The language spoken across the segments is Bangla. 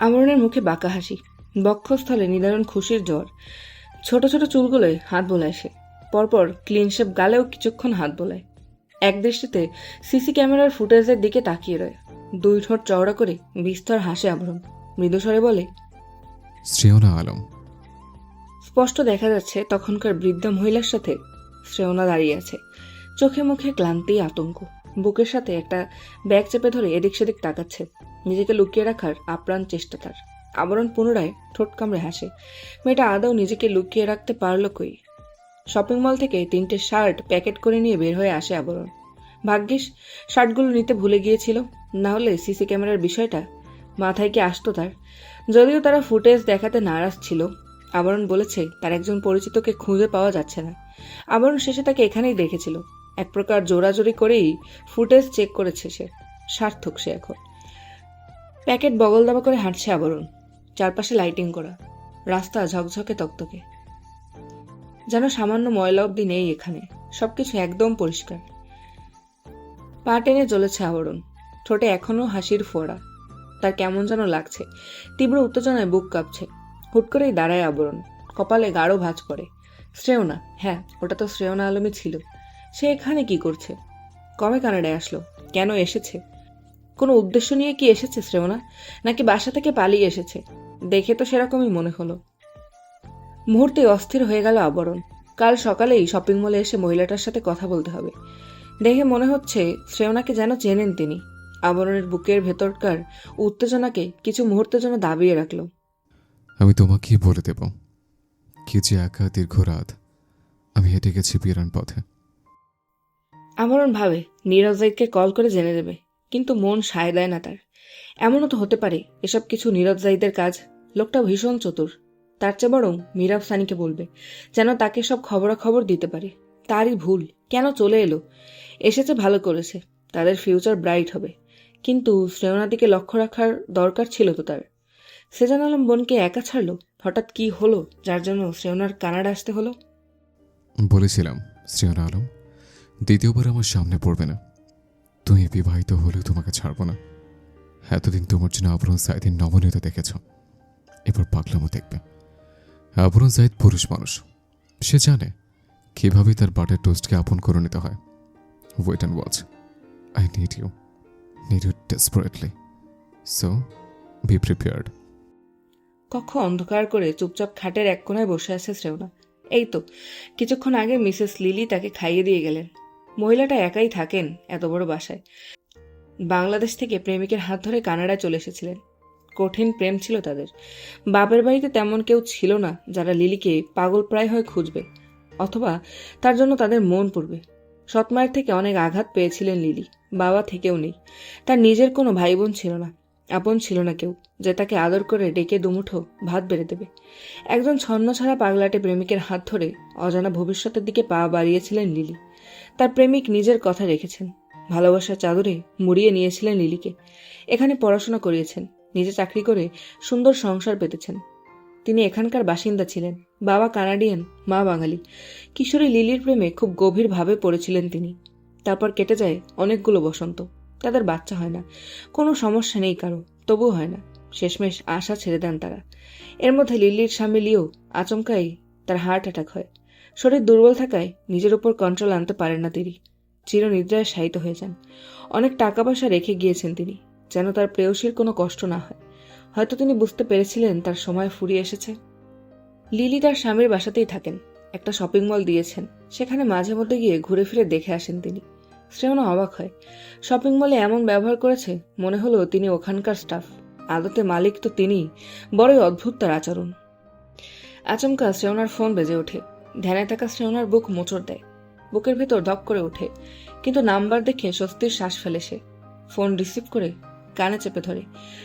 আমরণের মুখে বাঁকা হাসি বক্ষস্থলে নিদারুণ খুশির জ্বর ছোট ছোট চুলগুলোয় হাত বোলায় সে পরপর ক্লিনশেপ গালেও কিছুক্ষণ হাত বোলায়। এক দৃষ্টিতে সিসি ক্যামেরার ফুটেজের দিকে তাকিয়ে রয় দুই ঠোঁট চওড়া করে বিস্তর হাসে আবরণ মৃদুস্বরে বলে শ্রেয়না আলম। স্পষ্ট দেখা যাচ্ছে তখনকার বৃদ্ধা মহিলার সাথে শ্রেয়না দাঁড়িয়ে আছে চোখে মুখে ক্লান্তি আতঙ্ক। বুকের সাথে একটা ব্যাগ চেপে ধরে এদিক সেদিক তাকাচ্ছে। নিজেকে লুকিয়ে রাখার আপ্রাণ চেষ্টা তার। আবরণ পুনরায় ঠোঁট কামড়ে হাসে। মেয়েটা আদৌ নিজেকে লুকিয়ে রাখতে পারল কই? শপিং মল থেকে তিনটে শার্ট প্যাকেট করে নিয়ে বের হয়ে আসে আবরণ। ভাগ্যিস, শার্টগুলো নিতে ভুলে গিয়েছিল। না হলে সিসি ক্যামেরার বিষয়টা মাথায় কি আসতো তার? যদিও তারা ফুটেজ দেখাতে নারাজ ছিল, আবরণ বলেছে তার একজন পরিচিতকে খুঁজে পাওয়া যাচ্ছে না। আবরণ শেষে তাকে এখানেই দেখেছিল। এক প্রকার জোরাজোরি করেই ফুটেজ চেক করেছে সে। সার্থক সে এখন। প্যাকেট বগল দাবা করে হাঁটছে আবরণ। চারপাশে লাইটিং করা। রাস্তা ঝকঝকে তকতকে। যেন সামান্য ময়লা অব্দি নেই এখানে। সবকিছু একদম পরিষ্কার। পা টেনে চলেছে আবরণ। ঠোঁটে এখনও হাসির ফোড়া। তার কেমন যেন লাগছে। তীব্র উত্তেজনায় বুক কাঁপছে। হুট করেই দাঁড়ায় আবরণ। কপালে গাঢ় ভাঁজ পড়ে। শ্রেয়না হ্যাঁ ওটা তো শ্রেয়না আলমী ছিল। সে এখানে কি করছে? কবে কানাডায় আসলো? কেন এসেছে? কোনো উদ্দেশ্য নিয়ে কি এসেছে শ্রেয়না নাকি বাসা থেকে পালিয়ে এসেছে? দেখে তো সেরকমই মনে হলো। মুহূর্তে অস্থির হয়ে গেল আবরণ। কাল সকালেই শপিং মলে এসে মহিলাটার সাথে কথা বলতে হবে। দেখে মনে হচ্ছে শ্রেয়নাকে যেন চেনেন তিনি। আবরণের বুকের ভেতরকার উত্তেজনাকে কিছু মুহূর্তের জন্য দাবিয়ে রাখল। আমি তোমাকেই বলে দেব। কি যে একা দীর্ঘ রাত। আমি হেঁটে গেছি বিরান পথে। আমরণ ভাবে নীরজ জাইদকে কল করে জেনে দেবে কিন্তু মন সায় দেয় না তার। এমনও তো হতে পারে এসব কিছু নীরজ জাইদের কাজ। লোকটা ভীষণ চতুর। তার চেয়ে বরং মীরাব সানিকে বলবে, যেন তাকে সব খবরাখবর দিতে পারে। তারই ভুল, কেন চলে এলো? এসেছে ভালো করেছে, তাদের ফিউচার ব্রাইট হবে। কিন্তু শ্রেয়নার দিকে লক্ষ্য রাখার দরকার ছিল তো তার। সেজান আলম বোনকে একা ছাড়লো? হঠাৎ কি হলো? যার জন্য শ্রেয়নার কানাডা আসতে হলো? বলেছিলাম, শ্রেয়না আলম। দ্বিতীয়বার আমার সামনে পড়বে না। তুমি বিবাহিত হলেও তোমাকে ছাড়বো না। এতদিন তোমার জন্য আবরণ সাইদের নমনীয়তা দেখেছ। এবার পাগলামো দেখবে। আবরণ সাইদ পুরুষ মানুষ। সে জানে কীভাবে তার বাটার টোস্টকে আপন করে নিতে হয়। Wait and watch I need you need you desperately so be prepared কক্ষ অন্ধকার করে চুপচাপ খাটের এক কোনায় বসে আছে শ্রেওনা এই তো, কিছুক্ষণ আগে মিসেস লিলি তাকে খাইয়ে দিয়ে গেলেন। মহিলাটা একাই থাকেন এত বড় বাসায়। বাংলাদেশ থেকে প্রেমিকের হাত ধরে কানাডায় চলে এসেছিলেন। কঠিন প্রেম ছিল তাদের। বাপের বাড়িতে তেমন কেউ ছিল না যারা লিলিকে পাগল প্রায় হয়ে খুঁজবে, অথবা তার জন্য তাদের মন পড়বে। সৎমায়ের থেকে অনেক আঘাত পেয়েছিলেন লিলি, বাবা থেকেও নেই। তার নিজের কোনো ভাই বোন ছিল না, আপন ছিল না কেউ, যে তাকে আদর করে ডেকে দুমুঠো ভাত বেড়ে দেবে। একজন ছন্ন ছাড়া পাগলাটে প্রেমিকের হাত ধরে অজানা ভবিষ্যতের দিকে পা বাড়িয়েছিলেন লিলি। তার প্রেমিক নিজের কথা রেখেছেন। ভালোবাসার চাদরে মুড়িয়ে নিয়েছিলেন লিলিকে। এখানে পড়াশোনা করিয়েছেন, নিজে চাকরি করে সুন্দর সংসার পেতেছেন। তিনি এখানকার বাসিন্দা ছিলেন, বাবা কানাডিয়ান, মা বাঙালি। কিশোরী লিলির প্রেমে খুব গভীরভাবে পড়েছিলেন তিনি। তারপর কেটে যায় অনেকগুলো বসন্ত। তাদের বাচ্চা হয় না। কোনো সমস্যা নেই কারও, তবুও হয় না। শেষমেশ আশা ছেড়ে দেন তারা। এর মধ্যে লিলির স্বামী লিও আচমকাই তার হার্ট অ্যাটাক হয়। শরীর দুর্বল থাকায় নিজের উপর কন্ট্রোল আনতে পারেন না তিনি। চিরনিদ্রায় শায়িত হয়ে যান। অনেক টাকা পয়সা রেখে গিয়েছেন তিনি, যেন তার প্রেয়সীর কোনো কষ্ট না হয়। হয়তো তিনি বুঝতে পেরেছিলেন তার সময় ফুরিয়ে এসেছে। লিলি তার স্বামীর বাসাতেই থাকেন, একটা শপিং মল দিয়েছেন। সেখানে মাঝে মধ্যে গিয়ে ঘুরে ফিরে দেখে আসেন তিনি। শ্রেয়না অবাক হয়। শপিং মলে এমন ব্যবহার করেছে, মনে হলো তিনি ওখানকার স্টাফ আদতে মালিক তো তিনি বড়ই অদ্ভুত তার আচরণ। আচমকা শ্রেয়নার ফোন বেজে ওঠে। ধ্যানে থাকা শ্রেয়নার বুক মোচড় দেয়। বুকের ভেতর ধক করে ওঠে কিন্তু নাম্বার দেখে স্বস্তির শ্বাস ফেলে সে। ফোন রিসিভ করে কানে চেপে ধরে।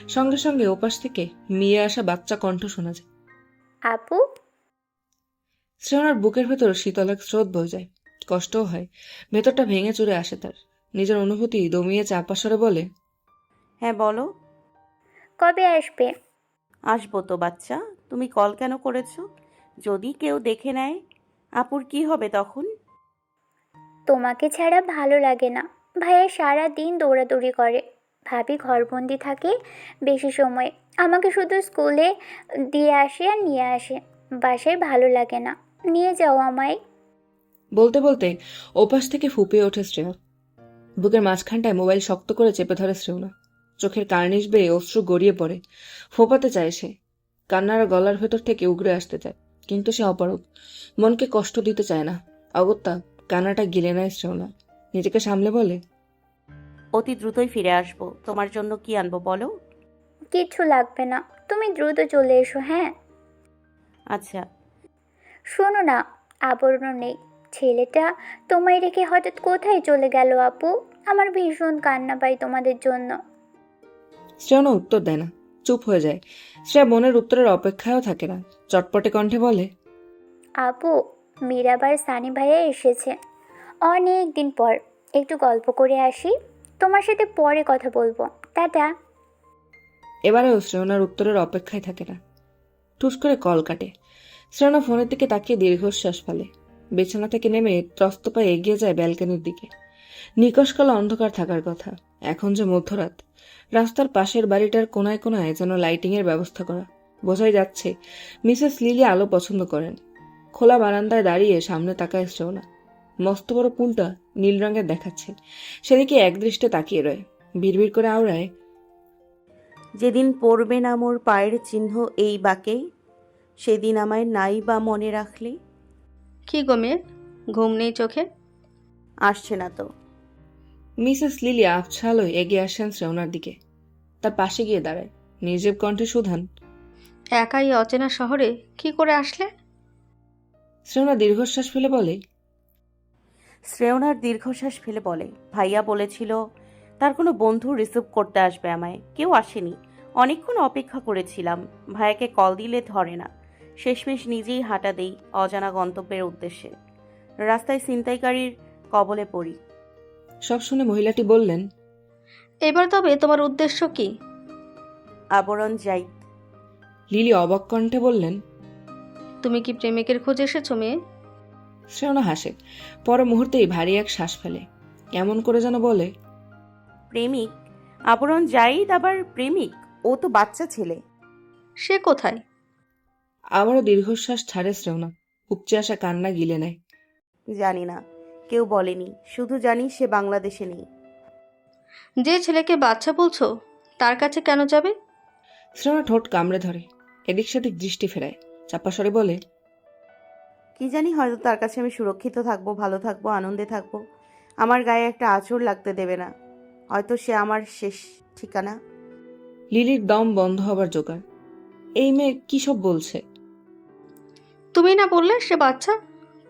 সঙ্গে সঙ্গে ওপাশ থেকে মিয়ে আসা বাচ্চা কণ্ঠ শোনা যায়। আপু? শ্রেয়নার বুকের ভেতর শীতল এক স্রোত বয়ে যায়। কষ্টও হয় ভেতরটা ভেঙে চুরে আসে তার। নিজের অনুভূতি দমিয়ে চাপা স্বরে বলে হ্যাঁ বলো। কবে আসবে? আসব তো বাচ্চা তুমি কল কেন করেছ? যদি কেউ দেখে নেয় আপুর কি হবে তখন? তোমাকে ছাড়া ভালো লাগে না। ভাইয়া সারা দিন দৌড়াদৌড়ি করে। ভাবি ঘরবন্দি থাকে বেশি সময়। আমাকে শুধু স্কুলে দিয়ে আসে আর নিয়ে আসে। বাসায় ভালো লাগে না। নিয়ে যাও আমায়। বলতে বলতে ওপাশ থেকে ফুপিয়ে ওঠে শ্রেয়া। বুকের মাঝখানটায় মোবাইল শক্ত করে চেপে ধরে শ্রেয়না চোখের কার্নিশ বেয়ে অশ্রু গড়িয়ে পড়ে। ফোপাতে চায় সে। কান্নার গলার ভেতর থেকে উগড়ে আসতে চায়। কিন্তু সে অপারগ। মনকে কষ্ট দিতে চায় না। অগত্যা কান্নাটা গিলে নেয় শ্রেয়না নিজেকে সামলে বলে অতি দ্রুতই ফিরে আসব। তোমার জন্য কি আনব বলো? কিচ্ছু লাগবে না। তুমি দ্রুত চলে এসো হ্যাঁ? আচ্ছা। শোনো না আবরণ নেই। ছেলেটা তোমায় রেখে হঠাৎ কোথায় চলে গেল আপু? আমার ভীষণ কান্না পাই তোমাদের জন্য। শ্রেয়না উত্তর দেয় না। চুপ হয়ে যায়। শ্রেয়া মনের উত্তরের অপেক্ষায়ও থাকে না। চটপটে কণ্ঠে বলে আপু মীরাবার সানি ভাইয়া এসেছে। অনেক দিন পর একটু গল্প করে আসি। তোমার সাথে পরে কথা বলব। টাটা। এবারেও শ্রেয়নার উত্তরের অপেক্ষায় থাকে না। টুস করে কল কাটে। শ্রেয়না ফোনের দিকে তাকিয়ে দীর্ঘশ্বাস ফেলে। বিছানা থেকে নেমে ত্রস্ত পায়ে এগিয়ে যায় ব্যালকনির দিকে। নিকশকালা অন্ধকার থাকার কথা। এখন যে মধ্যরাত রাস্তার পাশের বাড়িটার কোনায় কোনায় যেন লাইটিংয়ের ব্যবস্থা করা। বোঝাই যাচ্ছে মিসেস লিলি আলো পছন্দ করেন। খোলা বারান্দায় দাঁড়িয়ে সামনে তাকায় শ্রেয়না মস্ত বড় পুলটা নীল রঙের দেখাচ্ছে। সেদিকে একদৃষ্টে তাকিয়ে রয়। ভিড় করে আওড়ায় যেদিন পড়বে না মোর পায়ের চিহ্ন এই বাকে সেদিন আমায় নাই বা মনে রাখলে? কি গো মেয়ে? ঘুম নেই চোখে? আসছে না তো। মিসেস লিলি আবছালোয় এগিয়ে আসেন শ্রেওনার দিকে। তার পাশে গিয়ে দাঁড়ায়। নির্জীব কণ্ঠে সুধান একাই অচেনা শহরে কি করে আসলে? শ্রেওনা দীর্ঘশ্বাস ফেলে বলে শ্রেয়নার দীর্ঘশ্বাস ফেলে বলে ভাইয়া বলেছিল তার কোনো বন্ধু রিসিভ করতে আসবে আমায়। কেউ আসেনি। অনেকক্ষণ অপেক্ষা করেছিলাম। ভাইয়াকে কল দিলে ধরে না। শেষমেশ নিজেই হাঁটা দেই অজানা গন্তব্যের উদ্দেশ্যে। রাস্তায় ছিনতাইকারীর কবলে পড়ি। সব শুনে মহিলাটি বললেন এবার তবে তোমার উদ্দেশ্য কি? আবরণ যাই। লিলি অবাক কণ্ঠে বললেন তুমি কি প্রেমিকের খোঁজে এসেছ মেয়ে? শ্রেওনা হাসে পর মুহূর্তেই ভারী এক শ্বাস ফেলে। কেমন করে যেন বলে প্রেমিক আবরণ জাইদ আবার প্রেমিক ও তো বাচ্চা ছেলে। সে কোথায়? আবারও দীর্ঘশ্বাস ছাড়ে শ্রেওনা উপচে আসা কান্না গিলে নেয়। জানি না। কেউ বলেনি। শুধু জানি সে বাংলাদেশে নেই। যে ছেলেকে বাচ্চা বলছো তার কাছে কেন যাবে? শ্রেওনা ঠোঁট কামড়ে ধরে এদিক সেদিক দৃষ্টি ফেরায়। চাপা স্বরে বলে কি জানি হয়তো তার কাছে আমি সুরক্ষিত থাকব ভালো থাকব আনন্দে থাকব। আমার গায়ে একটা আঁচড় লাগতে দেবে না। হয়তো সে আমার শেষ ঠিকানা। লিলির দম বন্ধ হবার জোগাড়। এই মেয়ে কি সব বলছে? তুমি না বললে সে বাচ্চা?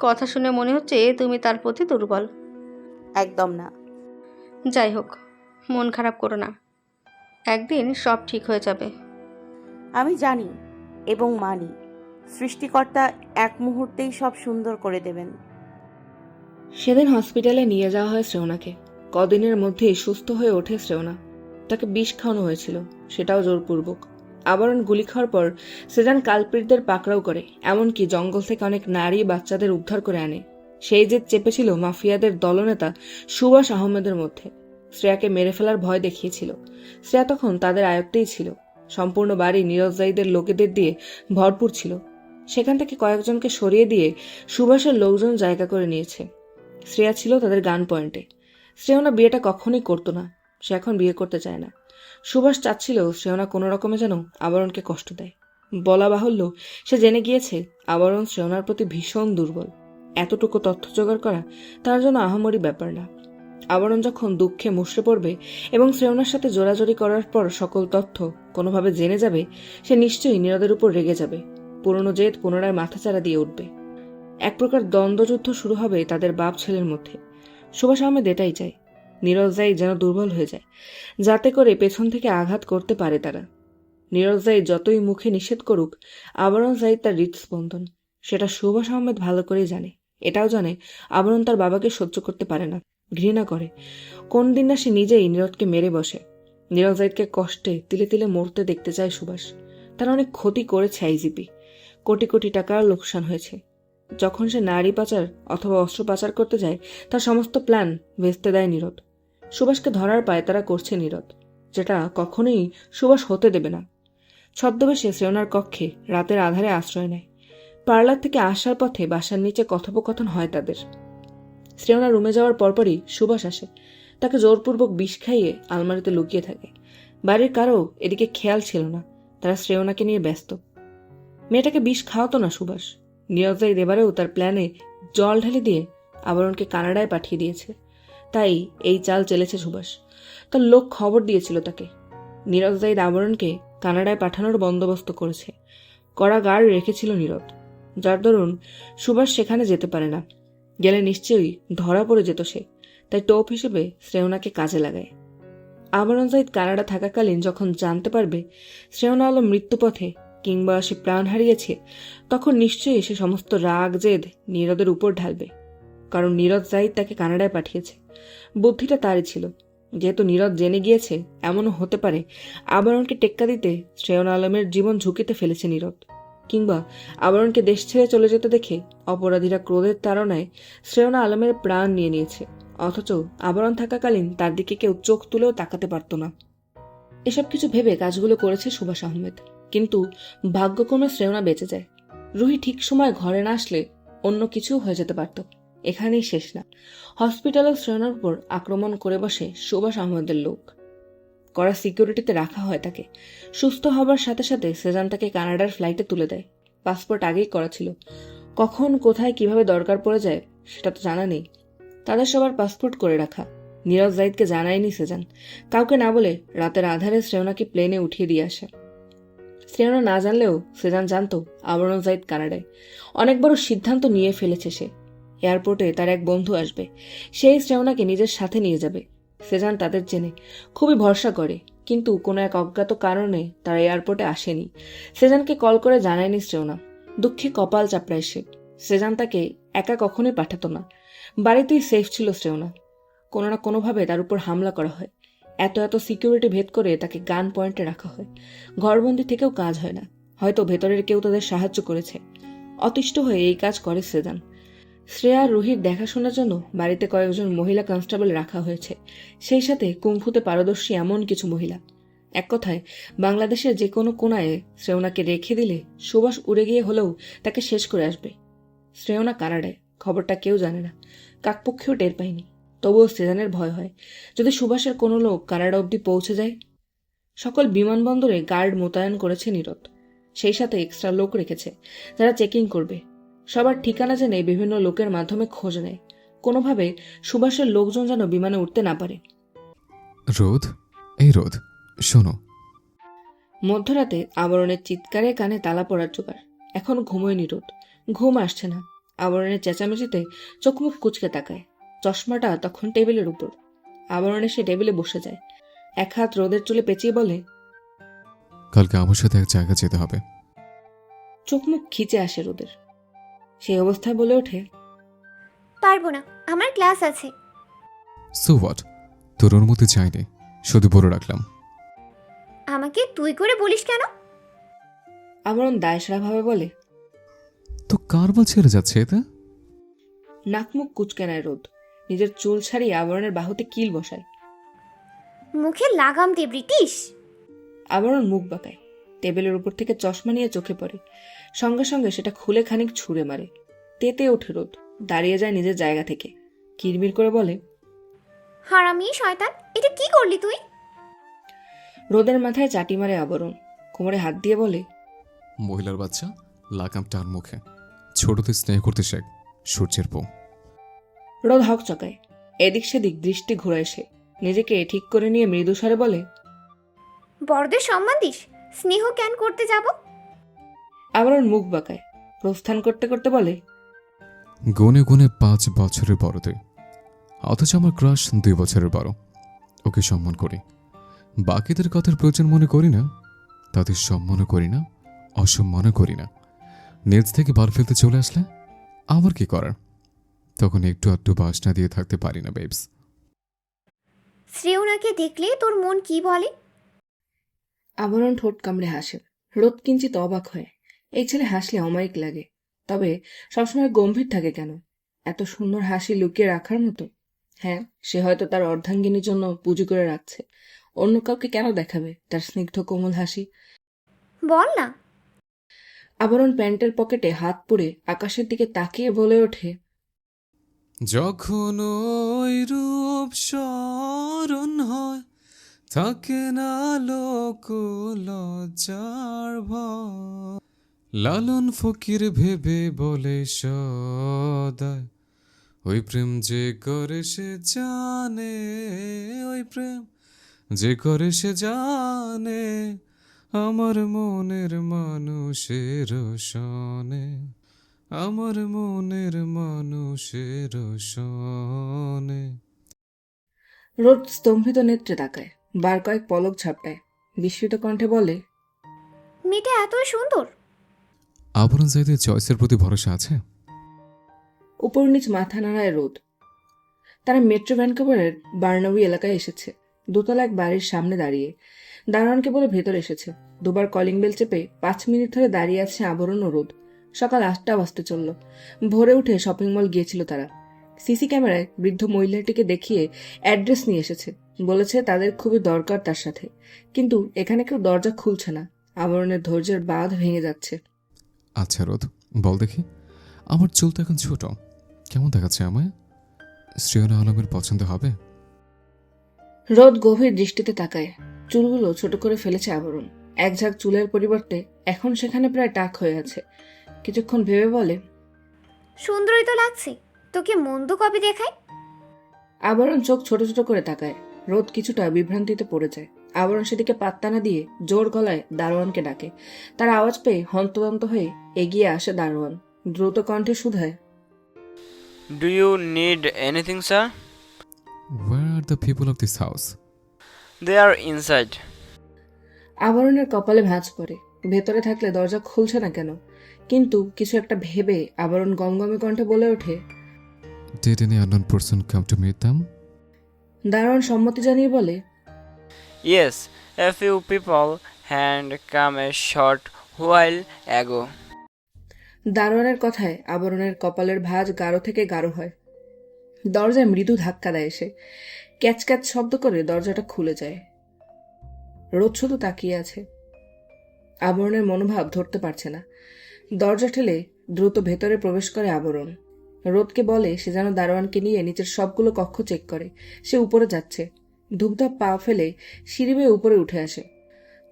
কথা শুনে মনে হচ্ছে তুমি তার প্রতি দুর্বল। একদম না। যাই হোক মন খারাপ করো না। একদিন সব ঠিক হয়ে যাবে। আমি জানি এবং মানি সৃষ্টিকর্তা এক মুহূর্তেই সব সুন্দর করে দেবেন। সেদিন হসপিটালে নিয়ে যাওয়া হয় শ্রেওনাকে কদিনের মধ্যেই সুস্থ হয়ে ওঠে শ্রেওনা তাকে বিষ খাওয়ানো হয়েছিল সেটাও জোরপূর্বক। আবরণ গুলি খাওয়ার পর সেজান কালপ্রিটদের পাকড়াও করে, এমনকি জঙ্গল থেকে অনেক নারী বাচ্চাদের উদ্ধার করে আনে। সেই যে চেপেছিল মাফিয়াদের দলনেতা সুভাষ আহমেদের মধ্যে। শ্রেয়াকে মেরে ফেলার ভয় দেখিয়েছিল। শ্রেয়া তখন তাদের আয়ত্তেই ছিল। সম্পূর্ণ বাড়ি নিরজ্জায়ীদের লোকেদের দিয়ে ভরপুর ছিল। সেখান থেকে কয়েকজনকে সরিয়ে দিয়ে সুভাষের লোকজন জায়গা করে নিয়েছে। শ্রেয়া ছিল তাদের গান পয়েন্টে। শ্রেয়না বিয়েটা কখনোই করতো না। সে এখন বিয়ে করতে চায় না। সুভাষ চাচ্ছিল শ্রেয়না কোনো রকমে যেন আবরণকে কষ্ট দেয়। বলা বাহুল্য, সে জেনে গিয়েছে আবরণ শ্রেয়নার প্রতি ভীষণ দুর্বল। এতটুকু তথ্য জোগাড় করা তার জন্য আহামরি ব্যাপার না। আবরণ যখন দুঃখে মুষড়ে পড়বে এবং শ্রেয়নার সাথে জোরাজোরি করার পর সকল তথ্য কোনোভাবে জেনে যাবে, সে নিশ্চয়ই নীরদের উপর রেগে যাবে। পুরনো জেদ পুনরায় মাথাচাড়া দিয়ে উঠবে। এক প্রকার দ্বন্দ্বযুদ্ধ শুরু হবে তাদের বাপ ছেলের মধ্যে। সুভাষ আহমেদ এটাই চায়। নীরজাই যেন দুর্বল হয়ে যায়, যাতে করে পেছন থেকে আঘাত করতে পারে তারা। নীরজাই যতই মুখে নিষেধ করুক, আবরণ জাই তার হৃদস্পন্দন। সেটা সুভাষ আহমেদ ভালো করেই জানে। এটাও জানে, আবরণ তার বাবাকে সহ্য করতে পারে না, ঘৃণা করে। কোন দিন না সে নিজেই নীরদকে মেরে বসে। নীরজাইদকে কষ্টে তিলে তিলে মরতে দেখতে চায় সুভাষ। তার অনেক ক্ষতি করেছে আইজিপি। কোটি কোটি টাকার লোকসান হয়েছে। যখন সে নারী পাচার অথবা অস্ত্র পাচার করতে যায়, তার সমস্ত প্ল্যান ভেস্তে দেয় নীরদ সুভাষকে ধরার পায় তারা করছে নীরদ যেটা কখনোই সুভাষ হতে দেবে না। ছদ্মবেশে শ্রেয়নার কক্ষে রাতের আধারে আশ্রয় নেয়। পার্লার থেকে আসার পথে বাসার নিচে কথোপকথন হয় তাদের। শ্রেয়না রুমে যাওয়ার পরপরই সুভাষ আসে। তাকে জোরপূর্বক বিষ খাইয়ে আলমারিতে লুকিয়ে থাকে। বাড়ির কারও এদিকে খেয়াল ছিল না। তারা শ্রেয়নাকে নিয়ে ব্যস্ত। মেয়েটাকে বিষ খাওয়াতো না সুভাষ। নিরজাই এবারেও তার প্ল্যানে জল ঢেলে দিয়ে আবরণকে কানাডায় পাঠিয়ে দিয়েছে। তাই এই চাল চেলেছে সুভাষ। তার লোক খবর দিয়েছিল তাকে। নীরজ জাইদ আবরণকে কানাডায় পাঠানোর বন্দোবস্ত করেছে। কড়া গার্ড রেখেছিল নীরদ। যার দরুন সুভাষ সেখানে যেতে পারে না। গেলে নিশ্চয়ই ধরা পড়ে যেত সে। তাই টোপ হিসেবে শ্রেয়নাকে কাজে লাগায়। আবরণ জাইদ কানাডা থাকাকালীন যখন জানতে পারবে শ্রেয়না আলম মৃত্যুপথে কিংবা সে প্রাণ হারিয়েছে, তখন নিশ্চয়ই সে সমস্ত রাগ, জেদ নীরদের উপর ঢালবে। কারণ নীরদ জাইদ তাকে কানাডায় পাঠিয়েছে। বুদ্ধিটা তারই ছিল। যেহেতু নীরদ জেনে গিয়েছে, এমনও হতে পারে আবরণকে টেক্কা দিতে শ্রেয়ন আলমের জীবন ঝুঁকিতে ফেলেছে নীরদ কিংবা আবরণকে দেশ ছেড়ে চলে যেতে দেখে অপরাধীরা ক্রোধের তাড়নায় শ্রেয়না আলমের প্রাণ নিয়ে নিয়েছে। অথচ আবরণ থাকাকালীন তার দিকে কেউ চোখ তুলেও তাকাতে পারত না। এসব কিছু ভেবে কাজগুলো করেছে সুভাষ আহমেদ। কিন্তু ভাগ্যক্রমে শ্রেয়না বেঁচে যায়। রুহি ঠিক সময় ঘরে না আসলে অন্য কিছু হয়ে যেতে পারত। এখানেই শেষ না। হসপিটালের শ্রেয়নার উপর আক্রমণ করে বসে সুভাষ আহমদের লোক। কড়া সিকিউরিটিতে রাখা হয় তাকে। সুস্থ হবার সাথে সাথে সেজান তাকে কানাডার ফ্লাইটে তুলে দেয়। পাসপোর্ট আগেই করা ছিল। কখন, কোথায়, কীভাবে দরকার পড়ে যায়, সেটা তো জানা নেই। তাদের সবার পাসপোর্ট করে রাখা। নীরজ জাইদকে জানায়নি সেজান। কাউকে না বলে রাতের আধারে শ্রেয়নাকে প্লেনে উঠিয়ে দিয়ে আসে। শ্রেয়না না জানলেও সেজান জানতো আবরণ জাইদ কানাডায়। অনেক বড় সিদ্ধান্ত নিয়ে ফেলেছে সে। এয়ারপোর্টে তার এক বন্ধু আসবে। সেই শ্রেয়নাকে নিজের সাথে নিয়ে যাবে। সেজান তাদের চেনে। খুবই ভরসা করে। কিন্তু কোনো এক অজ্ঞাত কারণে তারা এয়ারপোর্টে আসেনি। সেজানকে কল করে জানায়নি শ্রেয়না। দুঃখে কপাল চাপড়ায় সে। সেজান তাকে একা কখনোই পাঠাতো না। বাড়িতেই সেফ ছিল শ্রেয়না। কোনো না কোনোভাবে তার উপর হামলা করা হয়। এত এত সিকিউরিটি ভেদ করে তাকে গান পয়েন্টে রাখা হয়। ঘরবন্দি থেকেও কাজ হয় না। হয়তো ভেতরের কেউ তাদের সাহায্য করেছে। অতিষ্ঠ হয়ে এই কাজ করে সেজান। শ্রেয়া রুহির দেখাশোনার জন্য বাড়িতে কয়েকজন মহিলা কনস্টেবল রাখা হয়েছে। সেই সাথে কুম্ফুতে পারদর্শী এমন কিছু মহিলা। এক কথায়, বাংলাদেশের যে কোনো কোনায় শ্রেয়নাকে রেখে দিলে সুবাস উড়ে গিয়ে হলেও তাকে শেষ করে আসবে। শ্রেয়না কানাডায় খবরটা কেউ জানে না। কাকপক্ষেও টের পায়নি তবুও সেজানের ভয় হয়। যদি সুভাষের কোনো লোক কানাডা অবধি পৌঁছে যায়? সকল বিমানবন্দরে গার্ড মোতায়েন করেছে নীরদ। সেই সাথে এক্সট্রা লোক রেখেছে। যারা চেকিং করবে। সবার ঠিকানা জেনে বিভিন্ন লোকের মাধ্যমে খোঁজ নেয়। কোনোভাবে সুভাষের লোকজন যেন বিমানে উঠতে না পারে। রোদ এই রোদ শোনো। মধ্যরাতে আবরণের চিৎকারে কানে তালা পড়ার জোগাড়। এখন ঘুমোয়নি রোদ ঘুম আসছে না। আবরণের চেঁচামেচিতে চোখ মুখ কুচকে তাকায়। চশমাটা তখন টেবিলের উপর। আবরণে সে টেবিলে বসে যায়। এক হাত রোদের চুলে পেঁচিয়ে বলে কালকে আমার সাথে এক জায়গা যেতে হবে। চোখ মুখ খিচে আসে রোদের। সেই অবস্থায় বলে ওঠে পারব না আমার ক্লাস আছে। সো হোয়াট তোর অনুমতি চাইনি শুধু বলে রাখলাম। আমাকে তুই করে বলিস কেন? আবরণ দায়সারাভাবে বলে তো কার বা ছেড়ে যাচ্ছে এতে? নাক মুখ কুচকে নেয় রোদ নিজের চুল ছাড়িয়ে আবরণের বাহুতে কিল বসায়। মুখে লাগাম দে ব্রিটিশ! আবরণ মুখ বাঁকায় টেবিলের উপর থেকে চশমা নিয়ে চোখে পড়ে। সঙ্গে সঙ্গে সেটা খুলে খানিক ছুঁড়ে মারে। তেতে ওঠে রোদ। দাঁড়িয়ে যায় নিজের জায়গা থেকে। কিরমির করে বলে হারামি শয়তান এটা কি করলি তুই? রোদের মাথায় চাটি মারে আবরণ। কোমরে হাত দিয়ে বলে মহিলার বাচ্চা লাগাম টান মুখে। ছোটতে স্নেহ করতে শেখ সূর্যের পো। রোদ হক চকায়। এদিক সেদিক দৃষ্টি ঘুরে সে। নিজেকে ঠিক করে নিয়ে মৃদুস্বরে বলে বড়দের সম্মান দিস? স্নেহ কেন করতে যাব? আবরণ মুখ বাঁকায় প্রস্থান করতে করতে বলে গুনে গুনে পাঁচ বছরের বড় তুই অথচ আমার ক্রাশ দুই বছরের বড়। ওকে সম্মান করি। বাকিদের কথার প্রয়োজন মনে করি না তাদের সম্মানও করি না অসম্মানও করি না। নিজ থেকে বার ফেলতে চলে আসলে আমার কি করার? তখন একটু আধটু বাসনা দিয়ে থাকতে পারি না বেবস শ্রেয়নাকে দেখলে তোর মন কি বলে? আবরণ ঠোঁট কামড়ে হাসে। রোদ কিঞ্চিত অবাক হয়। এই ছেলে হাসলে অমায়িক লাগে। তবে সবসময় গম্ভীর থাকে কেন? এত সুন্দর হাসি লুকিয়ে রাখার মতো? হ্যাঁ সে হয়তো তার অর্ধাঙ্গিনীর জন্য পুজো করে রাখছে। অন্য কাউকে কেন দেখাবে তার স্নিগ্ধ কোমল হাসি? বল না। আবরণ প্যান্টের পকেটে হাত পুড়ে আকাশের দিকে তাকিয়ে বলে ওঠে যখন ওই রূপ স্মরণ হয় থাকে না লোক লজ্জার ভয়। লালন ফকির ভেবে বলে সদায় ওই প্রেম যে করে সে জানে ওই প্রেম যে করে সে জানে আমার মনের মানুষের সনে আমার মনের মানুষের শনে। রোদ স্তম্ভিত নেত্রে তাকায় বার কয়েক পলক ঝাপটায়। বিস্মিত কণ্ঠে বলে মেয়েটা এত সুন্দর আবরণ জাইদের চয়েসের প্রতি ভরসা আছে? উপর নিচ মাথা নাড়ায় রোদ। তারা মেট্রো ভ্যানকুভারের বার্নবি এলাকায় এসেছে। দোতলা এক বাড়ির সামনে দাঁড়িয়ে। দারোয়ানকে বলে ভেতর এসেছে। দুবার কলিং বেল চেপে পাঁচ মিনিট ধরে দাঁড়িয়ে আছে আবরণ ও রোদ। সকাল আটটা বাজতে চলল। ভোরে উঠে শপিং মল গিয়েছিল তারা। সিসি ক্যামেরায় বৃদ্ধ মহিলাটিকে দেখিয়ে অ্যাড্রেস নিয়ে এসেছে। বলেছে, তাদের খুবই দরকার তার সাথে। কিন্তু এখানে কেউ দরজা খুলছে না। আবরণের ধৈর্যের বাঁধ ভেঙে যাচ্ছে। আচ্ছা রোদ বল দেখি। আমার চুল তো এখন ছোট। কেমন দেখাচ্ছে আমায়? শ্রেয়না আলমের পছন্দ হবে? রোদ গভীর দৃষ্টিতে তাকায়। চুলগুলো ছোট করে ফেলেছে আবরণ। এক ঝাঁক চুলের পরিবর্তে এখন সেখানে প্রায় টাক হয়ে আছে। কিছুক্ষণ ভেবে বলে সুন্দরই তো লাগছে। তোকে মন্দ কবে দেখায় আবরণ চোখ ছোট ছোট করে তাকায়। রোদ কিছুটা বিভ্রান্তিতে পড়ে যায়। আবরণ সেদিকে পাত্তা না দিয়ে জোর গলায় দারোয়ানকে ডাকে। তার আওয়াজ পেয়ে হন্তদন্ত হয়ে এগিয়ে আসে দারোয়ান। দ্রুত কণ্ঠে শুধায় do you need anything sir where are the people of this house They are inside. আবরণের কপালে ভাঁজ পড়ে। ভেতরে থাকলে দরজা খুলছে না কেন? কিন্তু কিছু একটা ভেবে আবরণ গমগমে কণ্ঠে বলে ওঠে did any unknown person come to meet them দারোয়ান সম্মতি জানিয়ে বলে Yes, a few people had come a short while ago. দারোয়ানের কথায় আবরণের কপালের ভাঁজ গাঢ় থেকে গাঢ় হয়। দরজায় মৃদু ধাক্কা দেয় এসে ক্যাচ ক্যাচ শব্দ করে দরজাটা খুলে যায়। রোদ শুধু তাকিয়ে আছে। আবরণের মনোভাব ধরতে পারছে না। দরজা ঠেলে দ্রুত ভেতরে প্রবেশ করে আবরণ। রোদকে বলে সে যেন দারোয়ানকে নিয়ে নিচের সবগুলো কক্ষ চেক করে। সে উপরে যাচ্ছে। ধূপধাপ পা ফেলে সিঁড়ি বেয়ে উপরে উঠে আসে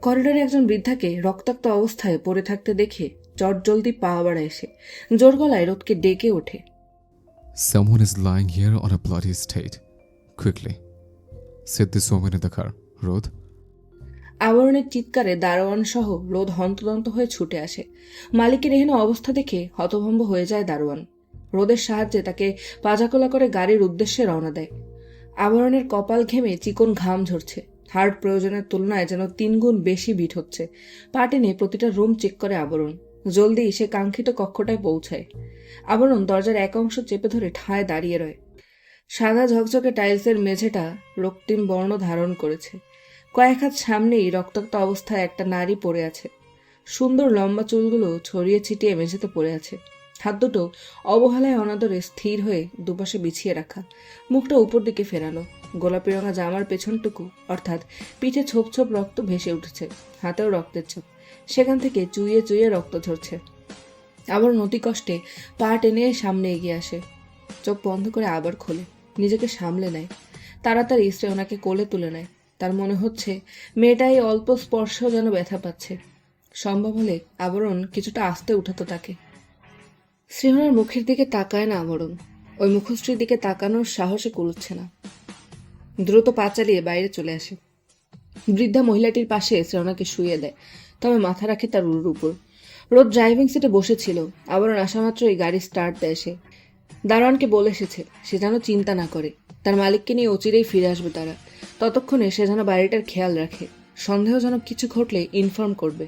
করিডোরে একজন বৃদ্ধাকে রক্তাক্ত অবস্থায় পড়ে থাকতে দেখে চট জলদি পা বাড়া এসে জোর গলায় রোদকে ডেকে ওঠে Someone is lying here on a bloody state. Quickly. Set this woman in the car. Rod. আবরণের চিৎকারে দারোয়ান সহ রোদ হন্তদন্ত হয়ে ছুটে আসে মালিকের এহেন অবস্থা দেখে হতভম্ব হয়ে যায় দারোয়ান রোদের সাহায্যে তাকে পাজাকোলা করে গাড়ির উদ্দেশ্যে রওনা দেয় আবরণের কপাল ঘেমে চিকন ঘাম ঝরছে। হার্ট প্রয়োজনের তুলনায় যেন তিনগুণ বেশি বিট হচ্ছে। পা টেনে প্রতিটা রুম চেক করে আবরণ। জলদি সে কাঙ্ক্ষিত কক্ষটায় পৌঁছায়। আবরণ দরজার এক অংশ চেপে ধরে ঠায় দাঁড়িয়ে রয়। সাদা ঝকঝকে টাইলসের মেঝেটা রক্তিম বর্ণ ধারণ করেছে। কয়েক হাত সামনেই রক্তাক্ত অবস্থায় একটা নারী পড়ে আছে। সুন্দর লম্বা চুলগুলো ছড়িয়ে ছিটিয়ে মেঝেতে পড়ে আছে। হাত দুটো অবহেলায় অনাদরে স্থির হয়ে দুপাশে বিছিয়ে রাখা। মুখটা উপর দিকে ফেরানো গোলাপি রঙা জামার পেছনটুকু, অর্থাৎ পিঠে ছোপ ছোপ রক্ত ভেসে উঠেছে। হাতেও রক্তের ছোপ। সেখান থেকে চুইয়ে চুইয়ে রক্ত ঝরছে। আবার নতি কষ্টে পা টেনে সামনে এগিয়ে আসে। চোখ বন্ধ করে আবার খোলে। নিজেকে সামলে নেয়। তাড়াতাড়ি স্ত্রী ওনাকে কোলে তুলে নেয়। তার মনে হচ্ছে মেয়েটা এই অল্প স্পর্শ যেন ব্যথা পাচ্ছে। সম্ভব হলে আবরণ কিছুটা আস্তে উঠাতো তাকে। শ্রীহনার মুখের দিকে তাকায় না আবরণ। ওই মুখশ্রীর দিকে তাকানোর সাহসে কুলুচ্ছে না। দ্রুত পা চালিয়ে বাইরে চলে আসে। বৃদ্ধা মহিলাটির পাশে শ্রেওনাকে শুয়ে দেয়, তবে মাথা রাখে তার উরুর উপর। রোদ ড্রাইভিং সিটে বসেছিল, আবরণ আসামাত্রই গাড়ি স্টার্ট দেয় সে। দারোয়ানকে বলে এসেছে, সে যেন চিন্তা না করে। তার মালিককে নিয়ে অচিরেই ফিরে আসবে তারা। ততক্ষণে সে যেন বাড়িটার খেয়াল রাখে। সন্দেহজনক কিছু ঘটলে ইনফর্ম করবে।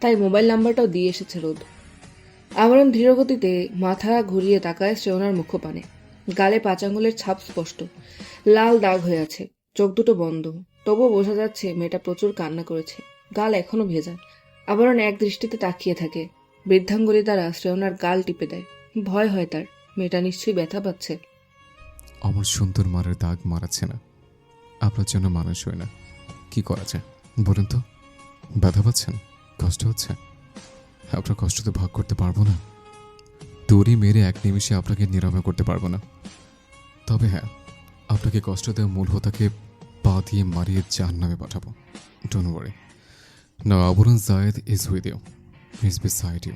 তাই মোবাইল নাম্বারটাও দিয়ে এসেছে রোদ। আবরণ ধীরগতিতে মাথা ঘুরিয়ে তাকায় শ্রেওনার মুখপানে। গালে পাঁচ আঙুলের ছাপ স্পষ্ট। লাল দাগ হয়ে আছে। চোখ দুটো বন্ধ। তবুও বোঝা যাচ্ছে মেয়েটা প্রচুর কান্না করেছে। গাল এখনও ভেজা। আবরণ এক দৃষ্টিতে তাকিয়ে থাকে। বৃদ্ধাঙ্গুলি দ্বারা শ্রেয়নার গাল টিপে দেয়। ভয় হয় তার। মেয়েটা নিশ্চয়ই ব্যথা পাচ্ছে। আমার সুন্দর মারের দাগ মারাচ্ছে না। আপনার জন্য মানুষ হয় না। কি করা যায়? বলুন তো। ব্যথা পাচ্ছেন? কষ্ট হচ্ছে? আপনার কষ্ট তো ভাগ করতে পারব না। দড়ি মেরে এক নিমিষে আপনাকে নিরাময় করতে পারব না। তবে হ্যাঁ আপনাকে কষ্ট দেওয়া মূল হোতাকে পা দিয়ে মারিয়ে জাহান নামে পাঠাবো। ডোন্ট ওয়ারি না Abaran Zayed is with you is beside you